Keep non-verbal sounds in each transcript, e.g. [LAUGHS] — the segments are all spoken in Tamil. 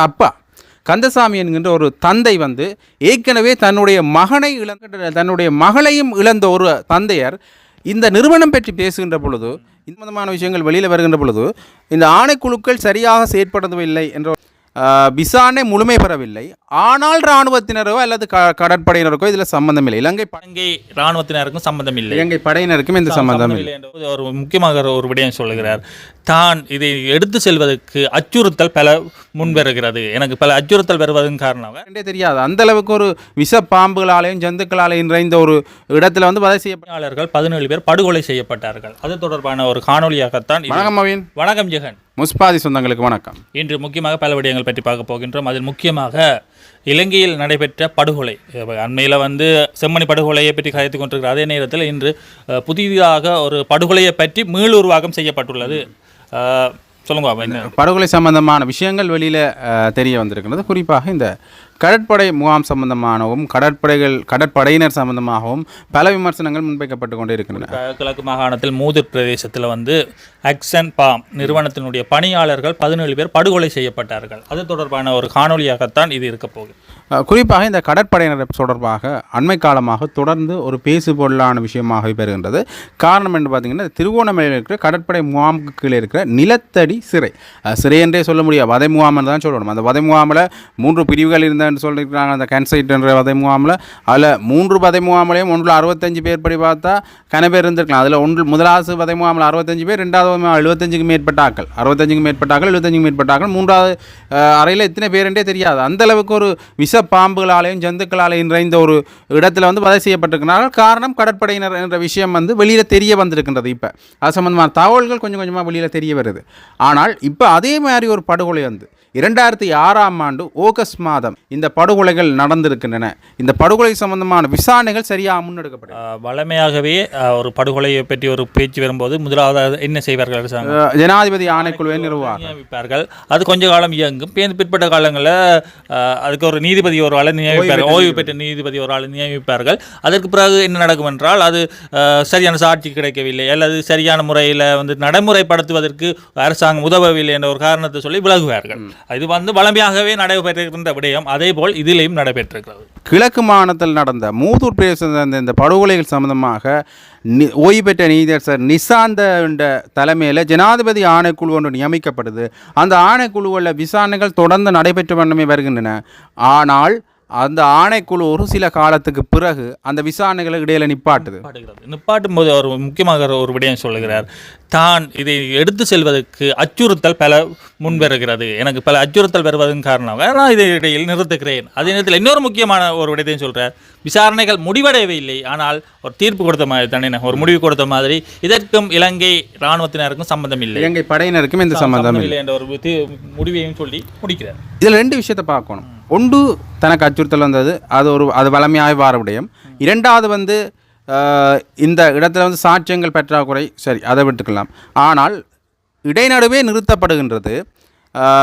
அப்பா கந்தசாமி என்கின்ற ஒரு தந்தை வந்து ஏற்கனவே தன்னுடைய மகனை இழந்த தன்னுடைய மகளையும் இழந்த ஒரு தந்தையர் இந்த நிறுவனம் பற்றி பேசுகின்ற பொழுது இந்த விஷயங்கள் வெளியில் வருகின்ற பொழுது இந்த ஆணைக்குழுக்கள் சரியாக செயற்படவில்லை என்ற விசாரணை முழுமை பெறவில்லை. ஆனால் இராணுவத்தினரோ அல்லது க கடற்படையினருக்கோ இதில் சம்பந்தம் இல்லை இலங்கை இலங்கை இராணுவத்தினருக்கும் சம்பந்தம் இல்லை இலங்கை படையினருக்கும் இந்த சம்பந்தம் இல்லை. என்று ஒரு முக்கியமாக ஒரு விடயம் சொல்லுகிறார். தான் இதை எடுத்து செல்வதற்கு அச்சுறுத்தல் பல முன்வருகிறது. எனக்கு பல அச்சுறுத்தல் வருவதன் காரணமாக. தெரியாது. அந்த அளவுக்கு ஒரு விஷ பாம்புகளாலேயும் ஜந்துக்களாலேயும் நிறைந்த ஒரு இடத்துல வந்து வதை செய்யப்பட்ட பணியாளர்கள் பதினேழு பேர் படுகொலை செய்யப்பட்டார்கள். அது தொடர்பான ஒரு காணொளியாகத்தான் இது. வணக்கம் வணக்கம் ஜெகன். முஸ்பாதி சொந்தங்களுக்கு வணக்கம். இன்று முக்கியமாக பல விடயங்கள் பற்றி பார்க்க போகின்றோம். அதில் முக்கியமாக இலங்கையில் நடைபெற்ற படுகொலை. அண்மையில் வந்து செம்மணி படுகொலையை பற்றி கதைத்து கொண்டிருக்கிற அதே நேரத்தில் இன்று புதிதாக ஒரு படுகொலையை பற்றி மீளுருவாக்கம் செய்யப்பட்டுள்ளது. அஹ், சொல்லுங்க படுகொலை சம்பந்தமான விஷயங்கள் வெளியில் தெரிய வந்திருக்கிறது குறிப்பாக இந்த கடற்படை முகாம் சம்பந்தமாகவும் கடற்படைகள் கடற்படையினர் சம்பந்தமாகவும் பல விமர்சனங்கள் முன்வைக்கப்பட்டு கொண்டே இருக்கின்றன கிழக்கு மாகாணத்தில் மூதூர் பிரதேசத்தில் வந்து அக்சன் பாம் நிறுவனத்தினுடைய பணியாளர்கள் பதினேழு பேர் படுகொலை செய்யப்பட்டார்கள். அது தொடர்பான ஒரு காணொளியாகத்தான் இது இருக்க போகுது குறிப்பாக இந்த கடற்படையினர் தொடர்பாக அண்மை காலமாக தொடர்ந்து ஒரு பேசு பொருளான விஷயமாக பெறுகின்றது காரணம் என்று பார்த்திங்கன்னா திருவோணமலையில் இருக்கிற கடற்படை முகாமுக்கு கீழே இருக்கிற நிலத்தடி சிறை. சிறை என்றே சொல்ல முடியாது. வதை முகாம்னு தான் சொல்லணும். அந்த வதை முகாமில் மூன்று பிரிவுகள் இருந்தேன் சொல்லியிருக்கிறாங்க. அந்த கன்சைட் என்ற வதை முகாமில் அதில் மூன்று வதை முகாமிலையும் ஒன்றில் அறுபத்தஞ்சு பேர் படி பார்த்தா கன பேர் இருந்திருக்கலாம். அதில் ஒன்று முதலாவது வதை முகாமில் அறுபத்தஞ்சு பேர் ரெண்டாவது எழுபத்தஞ்சுக்கு மேற்பட்ட ஆக்கள் அறுபத்தஞ்சுக்கு மேற்பட்ட ஆக்கள் எழுபத்தஞ்சுக்கு மேற்பட்ட ஆக்கள் மூன்றாவது அறையில் எத்தனை பேருன்றே தெரியாது. அந்த அளவுக்கு ஒரு விஷ பாம்புகளாலேயும் ஜந்துக்களாலேயும் நிறைந்த ஒரு இடத்துல வந்து வதை செய்யப்பட்டிருக்கிறார்கள் காரணம் கடற்படையினர் என்ற விஷயம் வந்து வெளியில் தெரிய வந்திருக்கின்றது இப்போ. அது சம்பந்தமான தகவல்கள் கொஞ்சம் கொஞ்சமாக வெளியில் தெரிய வருது. ஆனால் இப்போ அதே மாதிரி ஒரு படுகொலை வந்து இரண்டாயிரத்தி ஆறாம் ஆண்டு ஆகஸ்ட் மாதம் இந்த படுகொலைகள் நடந்திருக்கின்றன. இந்த படுகொலை சம்பந்தமான விசாரணைகள் சரியாக வழமையாகவே அஹ், ஒரு படுகொலையை பற்றி ஒரு பேச்சு வரும்போது முதலாவது என்ன செய்வார்கள் ஜனாதிபதி ஆணைக்குழுவை நிறுவார் நியமிப்பார்கள். அது கொஞ்ச காலம் இயங்கும். பிற்பட்ட காலங்களில் அதுக்கு ஒரு நீதிபதி ஒரு ஆளை நியமிப்பார்கள். ஓய்வு பெற்ற நீதிபதி ஒரு ஆளை நியமிப்பார்கள். அதற்கு பிறகு என்ன நடக்கும் என்றால் அது சரியான சாட்சி கிடைக்கவில்லை அல்லது சரியான முறையில் வந்து நடைமுறைப்படுத்துவதற்கு அரசாங்கம் உதவவில்லை என்ற ஒரு காரணத்தை சொல்லி விலகுவார்கள். இது வந்து வளமையாகவே நடைபெற்றிருக்கின்ற விடயம். அதே போல் இதிலேயும் நடைபெற்றிருக்கிறது. கிழக்கு மாநிலத்தில் நடந்த மூதூர் பிரதேச இந்த படுகொலைகள் சம்பந்தமாக நி ஓய்வு பெற்ற நீதியரசர் நிசாந்த என்ற தலைமையில் ஜனாதிபதி ஆணைக்குழு ஒன்று நியமிக்கப்படுது. அந்த ஆணைக்குழுவில் விசாரணைகள் தொடர்ந்து நடைபெற்று வண்ணமே வருகின்றன. ஆனால் அந்த ஆணைக்குழு ஒரு சில காலத்துக்கு பிறகு அந்த விசாரணைகளை இடையில நிப்பாட்டுது. நிப்பாட்டும் போது அவர் முக்கியமாக ஒரு விடயம் சொல்லுகிறார். தான் இதை எடுத்து செல்வதற்கு அச்சுறுத்தல் பல முன்வருகிறது. எனக்கு பல அச்சுறுத்தல் வருவதன் காரணமாக. நான் இதை இடையில் நிறுத்துகிறேன். அதே நேரத்தில் இன்னொரு முக்கியமான ஒரு விடயத்தையும் சொல்றார். விசாரணைகள் முடிவடையவே இல்லை ஆனால் ஒரு தீர்ப்பு கொடுத்த மாதிரி தானே ஒரு முடிவு கொடுத்த மாதிரி. இதற்கும் இலங்கை இராணுவத்தினருக்கும் சம்பந்தம் இல்லை. இலங்கை படையினருக்கும் இந்த சம்பந்தம் இல்லை என்ற ஒரு முடிவையும் சொல்லி முடிக்கிறார். இதில் ரெண்டு விஷயத்தை பார்க்கணும். ஒன்று தனக்கு அச்சுறுத்தல் வந்தது அது ஒரு அது வளமையாக வார விடயம். இரண்டாவது வந்து இந்த இடத்துல வந்து சாட்சியங்கள் பற்றாக்குறை சரி அதை விட்டுக்கலாம். ஆனால் இடைநடுவே நிறுத்தப்படுகின்றது.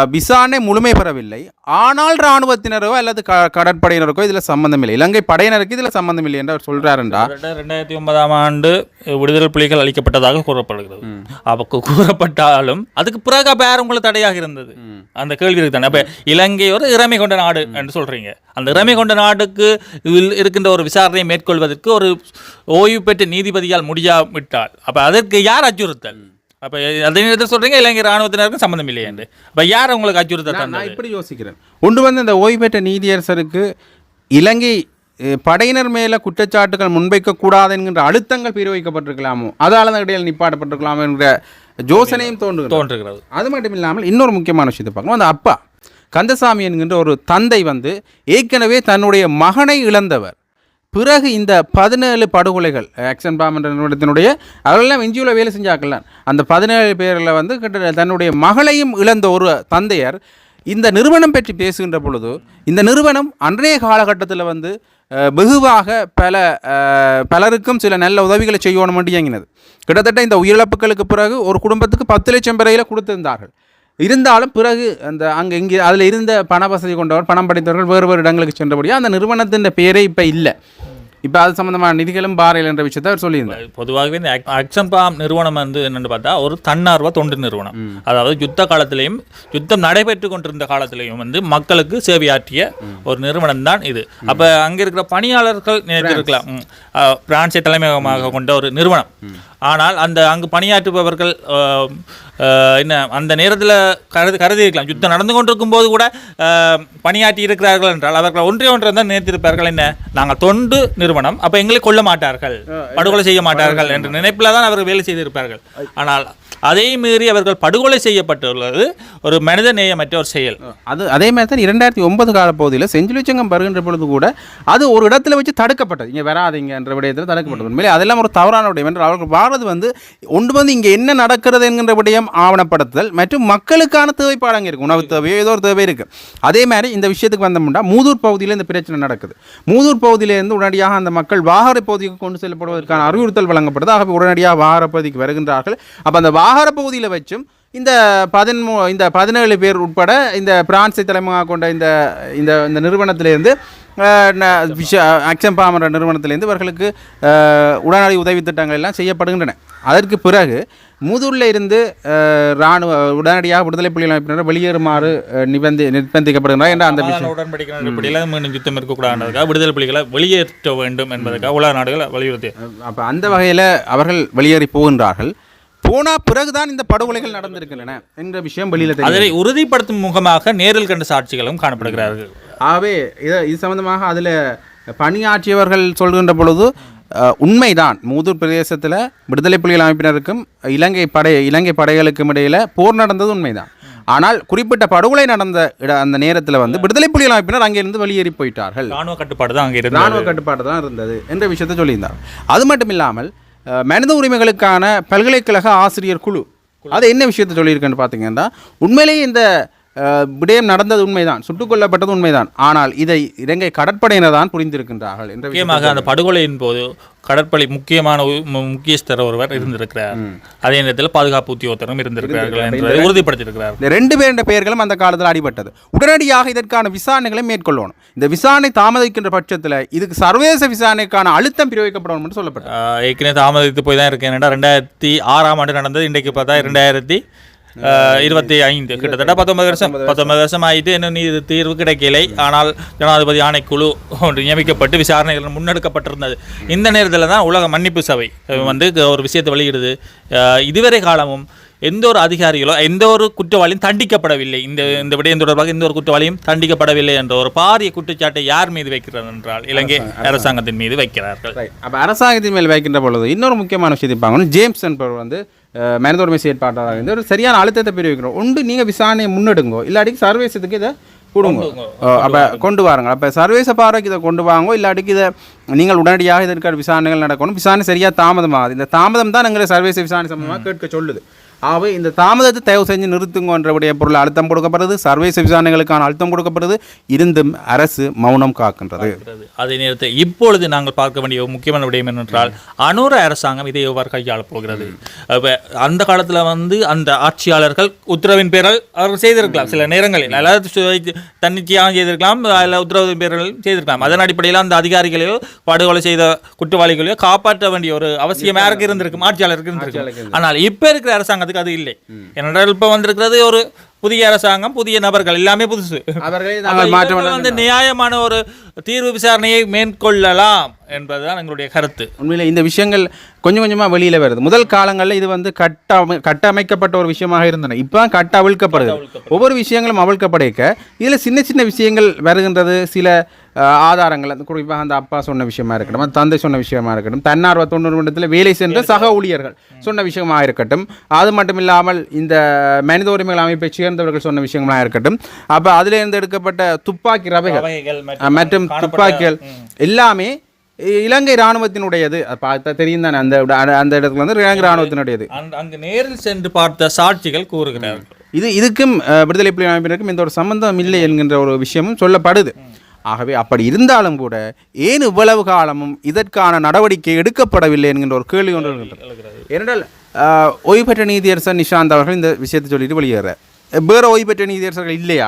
விசாரணை முழுமை பெறவில்லை. ஆனால் இராணுவத்தினரோ அல்லது க கடற்படையினருக்கோ இதில் சம்பந்தம் இல்லை இலங்கை படையினருக்கு இதில் சம்பந்தம் இல்லை என்று அவர் சொல்கிறாருண்டா ரெண்டா- ரெண்டாயிரத்தி ஒன்பதாம் ஆண்டு விடுதலை புலிகள் அளிக்கப்பட்டதாக கூறப்படுகிறது. அப்போ கூறப்பட்டாலும் அதுக்கு பிறகு அப்போ யார் உங்களுக்கு தடையாக இருந்தது? அந்த கேள்வி தானே. அப்போ இலங்கை ஒரு இறமை கொண்ட நாடு என்று சொல்றீங்க. அந்த இறமை கொண்ட நாட்டுக்கு இதில் இருக்கின்ற ஒரு விசாரணையை மேற்கொள்வதற்கு ஒரு ஓய்வு பெற்ற நீதிபதியால் முடியாவிட்டால் அப்போ அதற்கு யார் அச்சுறுத்தல்? அப்போ அதே நேரத்தில் சொல்றீங்க இலங்கை ராணுவத்தினருக்கும் சம்மந்தம் இல்லையே என்று. அப்போ யார் உங்களுக்கு அச்சுறுத்தல் நான் இப்படி யோசிக்கிறேன். ஒன்று வந்து இந்த ஓய்வு பெற்ற நீதியரசருக்கு இலங்கை படையினர் மேலே குற்றச்சாட்டுகள் முன்வைக்கக்கூடாது என்கின்ற அழுத்தங்கள் பிரயோகிக்கப்பட்டிருக்கலாமோ? அதால தான் இடையில் நிப்பாட்டப்பட்டிருக்கலாமோ என்கிற யோசனையும் தோன்றுகிறது. தோன்றுகிறது. அது மட்டும் இல்லாமல் இன்னொரு முக்கியமான விஷயத்தை பார்க்கணும். அந்த அப்பா கந்தசாமி என்கின்ற ஒரு தந்தை வந்து ஏற்கனவே தன்னுடைய மகனை இழந்தவர். பிறகு இந்த பதினேழு படுகொலைகள் ஆக்சன் பாம் என்ற நிறுவனத்தினுடைய அவரெல்லாம் என்ஜிஓவில் வேலை செஞ்சாக்கலாம் அந்த பதினேழு பேரில் வந்து கிட்ட தன்னுடைய மகளையும் இழந்த ஒரு தந்தையர் இந்த நிறுவனம் பற்றி பேசுகின்ற பொழுது இந்த நிறுவனம் அன்றைய காலகட்டத்தில் வந்து வெகுவாக பல பலருக்கும் சில நல்ல உதவிகளை செய்யணும் என்று இயங்கினது. கிட்டத்தட்ட இந்த உயிரிழப்புகளுக்கு பிறகு ஒரு குடும்பத்துக்கு பத்து லட்சம் பேரையில் கொடுத்திருந்தார்கள். இருந்தாலும் பிறகு அந்த அங்கே இங்கே அதில் இருந்த பண வசதி கொண்டவர் பணம் படைத்தவர்கள் வேறு வேறு இடங்களுக்கு சென்றபடியாக அந்த நிறுவனத்தின் பெயரே இப்போ இல்லை. இப்போ அது சம்பந்தமான நிதிகளும் பாறையில் என்ற விஷயத்தை அவர் சொல்லியிருந்தார். பொதுவாகவே இந்த ஆக்- ஆக்ஷன் பாம் நிறுவனம் வந்து என்னன்னு பார்த்தா ஒரு தன்னார்வ தொண்டு நிறுவனம். அதாவது யுத்த காலத்திலையும் யுத்தம் நடைபெற்று கொண்டிருந்த காலத்திலையும் வந்து மக்களுக்கு சேவையாற்றிய ஒரு நிறுவனம் தான் இது. அப்ப அங்க இருக்கிற பணியாளர்கள் நினைத்திருக்கலாம் பிரான்சை தலைமையகமாக கொண்ட ஒரு நிறுவனம். ஆனால் அந்த அங்கு பணியாற்றுபவர்கள் என்ன அந்த நேரத்தில் கருதி கருதி இருக்கலாம் யுத்தம் நடந்து கொண்டிருக்கும் போது கூட பணியாற்றி இருக்கிறார்கள் என்றால் அவர்கள் ஒன்றே ஒன்றை தான் நினைத்திருப்பார்கள். என்ன? நாங்கள் தொண்டு நிறுவனம். அப்போ எங்களை கொல்ல மாட்டார்கள். படுகொலை செய்ய மாட்டார்கள் என்ற நினைப்பில் தான் அவர்கள் வேலை செய்திருப்பார்கள். ஆனால் அதை மீறி அவர்கள் படுகொலை செய்யப்பட்டுள்ளது ஒரு மனித நேயமற்ற ஒரு செயல். அது அதே மாதிரி தான் இரண்டாயிரத்தி ஒன்பது கால பகுதியில் செஞ்சிலுச்சங்கம் வருகின்ற பொழுது கூட அது ஒரு இடத்துல வச்சு தடுக்கப்பட்டது. இங்கே வராதீங்கன்ற விடயத்தில் தடுக்கப்பட்டது. உண்மையிலே அதெல்லாம் ஒரு தவறான விடயம். என்று அவர்கள் வாரது வந்து ஒன்று வந்து இங்கே என்ன நடக்கிறது என்கின்ற விடயம் ஆவணப்படுத்துதல் மற்றும் மக்களுக்கான தேவைப்பாடு அங்கே இருக்குது உணவு தேவையோ ஏதோ ஒரு தேவை இருக்குது அதே மாதிரி இந்த விஷயத்துக்கு வந்தோம்னா மூதூர் பகுதியில் இந்த பிரச்சனை நடக்குது. மூதூர் பகுதியிலிருந்து உடனடியாக அந்த மக்கள் வாகர பகுதிக்கு கொண்டு செல்லப்படுவதற்கான அறிவுறுத்தல் வழங்கப்படுது. ஆகவே உடனடியாக வாகர பகுதிக்கு வருகின்றார்கள். அப்போ அந்த வாகர பகுதியில் வச்சும் இந்த பதின்மூ இந்த பதினேழு பேர் உட்பட இந்த பிரான்ஸை தலைமையாக கொண்ட இந்த இந்த இந்த நிறுவனத்திலேருந்து அக்ஷம் பாமர நிறுவனத்திலேருந்து இவர்களுக்கு உடனடி உதவி திட்டங்கள் எல்லாம் செய்யப்படுகின்றன. அதற்கு பிறகு மூதூரில் இருந்து அஹ், இராணுவ உடனடியாக விடுதலை புலிகள் அமைப்பினர் வெளியேறுமாறு நிபந்தி நிர்பந்திக்கப்படுகின்றனர் என்ற அந்த உடன்படிக்கை அடிப்படையில் மீண்டும் யுத்தம் இருக்கக்கூடாதுன்றதுக்காக விடுதலை புலிகளை வெளியேற்ற வேண்டும் என்பதற்காக உலக நாடுகள் வலியுறுத்தி. அப்போ அந்த வகையில் அவர்கள் வெளியேறி போகின்றார்கள். போன பிறகுதான் இந்த படுகொலைகள் நடந்திருக்கின்றன என்ற விஷயம் வெளியில் தெரியும் அதை உறுதிப்படுத்தும் முகமாக நேரில் கண்ட சாட்சிகளும் காணப்படுகிறார்கள். ஆகவே இது இது சம்பந்தமாக அதில் பணியாற்றியவர்கள் சொல்கின்ற பொழுது உண்மைதான். மூதூர் பிரதேசத்தில் விடுதலை புலிகள் அமைப்பினருக்கும் இலங்கை படை இலங்கை படைகளுக்கும் இடையில் போர் நடந்தது உண்மைதான். ஆனால் குறிப்பிட்ட படுகொலை நடந்த அந்த நேரத்தில் வந்து விடுதலை புலிகள் அமைப்பினர் அங்கிருந்து வெளியேறி போயிட்டார்கள். ராணுவ கட்டுப்பாடு தான் அங்கே இருந்தது. ராணுவ கட்டுப்பாடு தான் இருந்தது என்ற விஷயத்தை சொல்லியிருந்தார். அது மட்டும் இல்லாமல் மனித உரிமைகளுக்கான பல்கலைக்கழக ஆசிரியர் குழு. அது என்ன விஷயத்தை சொல்லியிருக்கேன்னு பார்த்தீங்கன்னா உண்மையிலேயே இந்த விடயம் நடந்தது உண்மைதான் சுட்டுக் கொல்லப்பட்டது உண்மைதான். ஆனால் இதை இலங்கை கடற்படையினர் தான் புரிந்திருக்கின்றார்கள் என்ற முக்கியமாக அந்த படுகொலையின் போது கடற்படை முக்கியமான முக்கியஸ்தர் ஒருவர் இருந்திருக்கிறார். அதே நேரத்தில் பாதுகாப்பு உத்தியோகத்தரும் இருந்திருக்கிறார்கள் என்பதை உறுதிப்படுத்தியிருக்கிறார் இந்த ரெண்டு பேருடைய பெயர்களும் அந்த காலத்தில் அடிபட்டது. உடனடியாக இதற்கான விசாரணைகளை மேற்கொள்ளணும். இந்த விசாரணை தாமதிக்கின்ற பட்சத்தில் இதுக்கு சர்வதேச விசாரணைக்கான அழுத்தம் பிரயோகிக்கப்படணும் என்று சொல்லப்பட்டது ஏற்கனவே தாமதித்து போய் தான் இருக்கேன் ரெண்டாயிரத்தி ஆறாம் ஆண்டு நடந்தது. இன்றைக்கு பார்த்தா ரெண்டாயிரத்தி இருபத்தி ஐந்து கிட்டத்தட்ட பத்தொன்பது வருஷம் பத்தொன்பது வருஷம். ஆயிட்டு இன்னும் நீ தீர்வு கிடைக்கலை. ஆனால் ஜனாதிபதி ஆணைக்குழு ஒன்று நியமிக்கப்பட்டு விசாரணைகள் முன்னெடுக்கப்பட்டிருந்தது. இந்த நேரத்தில் தான் உலக மன்னிப்பு சபை வந்து ஒரு விஷயத்தை வெளியிடுது. இதுவரை காலமும் எந்த ஒரு அதிகாரிகளோ எந்த ஒரு குற்றவாளியும் தண்டிக்கப்படவில்லை. இந்த இந்த விடயம் தொடர்பாக எந்த ஒரு குற்றவாளியும் தண்டிக்கப்படவில்லை என்ற ஒரு பாரிய குற்றச்சாட்டை யார் மீது வைக்கிறார் என்றால் இலங்கை அரசாங்கத்தின் மீது வைக்கிறார்கள். அப்போ அரசாங்கத்தின் மேல் வைக்கின்ற பொழுது இன்னொரு முக்கியமான விஷயத்தை பார்க்கணும். ஜேம்ஸ் என்பவர் வந்து அஹ், மனித உரிமை செயற்பாட்டாளர் இருந்து ஒரு சரியான அழுத்தத்தை பிரிவிக்கிறோம் ஒன்று நீங்கள் விசாரணையை முன்னெடுங்கோ. இல்லாட்டிக்கு சர்வீசத்துக்கு இதை கொடுங்க. அப்போ கொண்டு வாருங்க அப்போ சர்வீச பார்வைக்கு இதை கொண்டு வாங்கோ. இல்லாட்டிக்கு இதை நீங்கள் உடனடியாக இதற்கான விசாரணைகள் நடக்கணும். விசாரணை சரியாக தாமதமாகுது. இந்த தாமதம் தான் எங்களை சர்வீச விசாரணை சம்பந்தமாக கேட்க சொல்லுது. ஆகவே இந்த தாமதத்தை தயவு செஞ்சு நிறுத்துங்கன்றவுடைய பொருள் அழுத்தம் கொடுக்கப்படுது. சர்வீச விசாரணைகளுக்கான அழுத்தம் கொடுக்கப்படுது. இருந்தும் அரசு மௌனம் காக்கின்றது. அதே நேரத்தில் இப்பொழுது நாங்கள் பார்க்க வேண்டிய முக்கியமான விடயம் என்னென்றால் அனுர அரசாங்கம் இதை எவ்வாறு கையாளப் போகிறது? அந்த காலத்துல வந்து அந்த ஆட்சியாளர்கள் உத்தரவின் பேரால் அவர்கள் செய்திருக்கலாம். சில நேரங்களில் அதாவது தன்னிச்சையாக செய்திருக்கலாம். அதில் உத்தரவின் பேரில் செய்திருக்கலாம். அதன் அடிப்படையில் அந்த அதிகாரிகளையோ படுகொலை செய்த குற்றவாளிகளையோ காப்பாற்ற வேண்டிய ஒரு அவசியம் யாருக்கு இருந்திருக்கும். ஆட்சியாளருக்கு இருந்திருக்கும். ஆனால் இப்போ இருக்கிற அரசாங்கத்துக்கு அது இல்லை. ஏனென்றால் இப்போ வந்திருக்கிறது ஒரு புதிய அரசாங்கம் புதிய நபர்கள் எல்லாமே புதுசு. வந்து நியாயமான ஒரு தீர்வு விசாரணையை மேற்கொள்ளலாம் என்பதுதான் எங்களுடைய கருத்து. உண்மையில் இந்த விஷயங்கள் கொஞ்சம் கொஞ்சமாக வெளியில் வருது. முதல் காலங்களில் இது வந்து கட்டமை கட்டமைக்கப்பட்ட ஒரு விஷயமாக இருந்தன. இப்போ கட்ட அவிழ்க்கப்படுது ஒவ்வொரு விஷயங்களும் அவிழ்க்கப்படைக்க இதில் சின்ன சின்ன விஷயங்கள் வருகின்றது. சில ஆதாரங்கள் அந்த குறிப்பாக அந்த அப்பா சொன்ன விஷயமா இருக்கட்டும் அந்த தந்தை சொன்ன விஷயமா இருக்கட்டும் தன்னார்வ தொண்ணூறு நிமிடத்தில் வேலை சென்ற சக ஊழியர்கள் சொன்ன விஷயமா இருக்கட்டும். அது மட்டும் இல்லாமல் இந்த மனித உரிமைகள் அமைப்பை சேர்ந்தவர்கள் சொன்ன விஷயங்களா இருக்கட்டும். அப்போ அதிலிருந்து எடுக்கப்பட்ட துப்பாக்கி ரவைகள் மற்றும் துப்பாக்கிகள் எல்லாமே இலங்கை இராணுவத்தினுடையது. அது பார்த்தா தெரியும் தானே அந்த அந்த இடத்துல வந்து இலங்கை இராணுவத்தினுடையது. அந்த- அங்கு நேரில் சென்று பார்த்த சாட்சிகள் கூறுகிறார்கள். இது இதுக்கும் விடுதலை புலி அமைப்பினருக்கும் எந்த ஒரு சம்பந்தம் இல்லை என்கின்ற ஒரு விஷயமும் சொல்லப்படுது. ஆகவே அப்படி இருந்தாலும் கூட ஏன் இவ்வளவு காலமும் இதற்கான நடவடிக்கை எடுக்கப்படவில்லை என்கின்ற ஒரு கேள்வி ஒன்று இருக்கின்றது ஏனென்றால் ஓய்வு பெற்ற நீதியரசர் நிஷாந்த் அவர்கள் இந்த விஷயத்தை சொல்லிட்டு வெளியேற வேறு ஓய்வு பெற்ற நீதியரசர்கள் இல்லையா?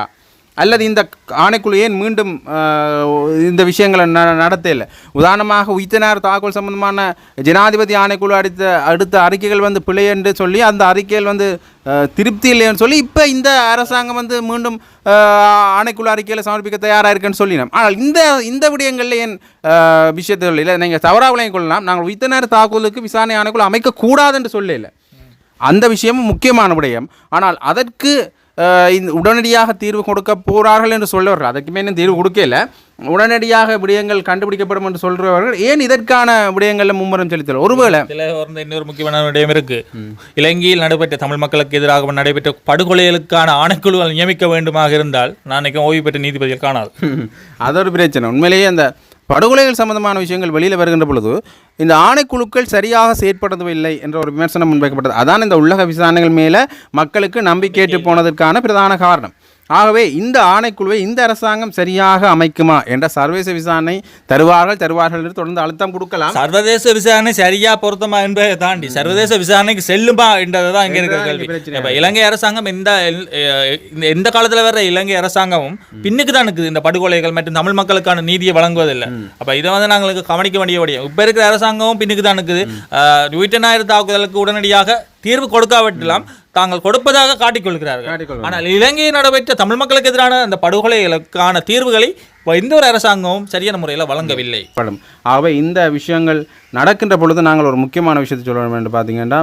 அல்லது இந்த ஆணைக்குழு ஏன் மீண்டும் இந்த விஷயங்களை ந நடத்தல? உதாரணமாக உயிர்த்தனார் தாக்குதல் சம்பந்தமான ஜனாதிபதி ஆணைக்குழு அடுத்த அடுத்த அறிக்கைகள் வந்து பிழை என்று சொல்லி அந்த அறிக்கைகள் வந்து திருப்தி இல்லைன்னு சொல்லி இப்போ இந்த அரசாங்கம் வந்து மீண்டும் ஆணைக்குழு அறிக்கையில் சமர்ப்பிக்க தயாராக இருக்குன்னு சொல்லினோம். ஆனால் இந்த இந்த விடயங்களில் ஏன் விஷயத்தில் இல்லை நீங்கள் தவறாக விளங்கிக் கொள்ளலாம். நாங்கள் உயிர்த்தனார் தாக்குதலுக்கு விசாரணை ஆணைக்குழு அமைக்கக்கூடாது என்று சொல்லல. அந்த விஷயமும் முக்கியமான விடயம். ஆனால் அதற்கு உடனடியாக தீர்வு கொடுக்க போகிறார்கள் என்று சொல்லுவார்கள் அதற்குமே இன்னும் தீர்வு கொடுக்கல உடனடியாக விடயங்கள் கண்டுபிடிக்கப்படும் என்று சொல்றவர்கள் ஏன் இதற்கான விடயங்களில் மும்முரம் செலுத்தல? ஒருவேளை இன்னொரு முக்கியமான விடயம் இருக்கு. இலங்கையில் நடைபெற்ற தமிழ் மக்களுக்கு எதிராக நடைபெற்ற படுகொலைகளுக்கான ஆணைக்குழுவில் நியமிக்க வேண்டுமாக இருந்தால் நான் ஓய்வு பெற்ற நீதிபதிகள் காணாது. [LAUGHS] அது ஒரு பிரச்சனை. உண்மையிலேயே அந்த படுகொலைகள் சம்பந்தமான விஷயங்கள் வெளியில் வருகின்ற பொழுது இந்த ஆணைக்குழுக்கள் சரியாக செயற்படவில்லை என்ற ஒரு விமர்சனம் முன்வைக்கப்பட்டது. அதான் இந்த உள்ளக விசாரணைகள் மேலே மக்களுக்கு நம்பிக்கை ஏற்று போனதற்கான பிரதான காரணம். ஆகவே இந்த ஆணைக்குழுவை இந்த அரசாங்கம் சரியாக அமைக்குமா என்ற சர்வதேச விசாரணை தருவார்கள் தருவார்கள் என்று தொடர்ந்து அழுத்தம் கொடுக்கலாம். சர்வதேச விசாரணை சரியா பொருத்தமா என்பதை தாண்டி சர்வதேச விசாரணைக்கு செல்லுமா என்றதுதான் இங்க இருக்கிற கேள்வி. இப்ப இலங்கை அரசாங்கம் இந்த எந்த காலத்துல வர இலங்கை அரசாங்கமும் பின்னுக்கு தான் இருக்குது. இந்த படுகொலைகள் மற்றும் தமிழ் மக்களுக்கான நீதியை வழங்குவதில்லை. அப்ப இதை வந்து நாங்களுக்கு கவனிக்க வேண்டிய இப்ப இருக்கிற அரசாங்கமும் பின்னுக்கு தான் இருக்குது. ஞாயிறு தாக்குதலுக்கு உடனடியாக தீர்வு கொடுக்காவிட்டலாம் தாங்கள் கொடுப்பதாக காட்டிக்கொள்கிறார்கள். ஆனால் இலங்கையில் நடைபெற்ற தமிழ் மக்களுக்கு எதிரான அந்த படுகொலைகளுக்கான தீர்வுகளை எந்த ஒரு அரசாங்கமும் சரியான முறையில் வழங்கவில்லை. படும் ஆகவே இந்த விஷயங்கள் நடக்கின்ற பொழுது நாங்கள் ஒரு முக்கியமான விஷயத்தை சொல்ல வேண்டும் என்று பார்த்தீங்கன்னா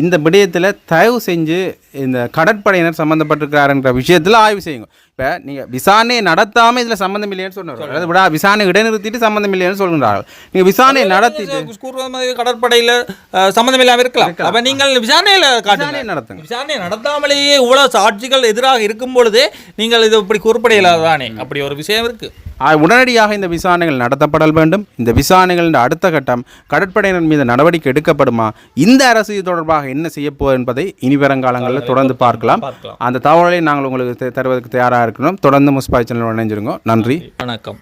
இந்த விடயத்தில் தயவு செஞ்சு இந்த கடற்படையினர் சம்மந்தப்பட்டிருக்காருன்ற விஷயத்தில் ஆய்வு செய்யுங்க. இப்போ நீங்கள் விசாரணையை நடத்தாமல் இதில் சம்மந்தம் இல்லைன்னு சொன்னார் அதாவது விடா விசாரணை இடைநிறுத்திட்டு சம்மந்தம் இல்லைன்னு சொல்கிறார்கள் நீங்கள் விசாரணையை நடத்திட்டு கடற்படையில சம்மந்தம் இல்லாம இருக்கலாம். அப்ப நீங்கள் விசாரணையில விசாரணையை காட்டுங்க நடத்துங்க. விசாரணை நடத்தாமலேயே இவ்வளவு சாட்சிகள் எதிராக இருக்கும் பொழுதே நீங்கள் இது இப்படி குறிப்பிடையில்லாதானே அப்படி ஒரு விஷயம் இருக்கு. ஆக, உடனடியாக இந்த விசாரணைகள் நடத்தப்படல் வேண்டும். இந்த விசாரணைகளின் அடுத்த கட்டம் கடற்படையினர் மீது நடவடிக்கை எடுக்கப்படுமா? இந்த அரசு இது தொடர்பாக என்ன செய்ய போகுது என்பதை இனி வருங்காலங்களில் தொடர்ந்து பார்க்கலாம். அந்த தகவலை நாங்கள் உங்களுக்கு தருவதற்கு தயாராக இருக்கணும். தொடர்ந்து முஸ்பாய் சேனல் இணைஞ்சிருங்க நன்றி. வணக்கம்.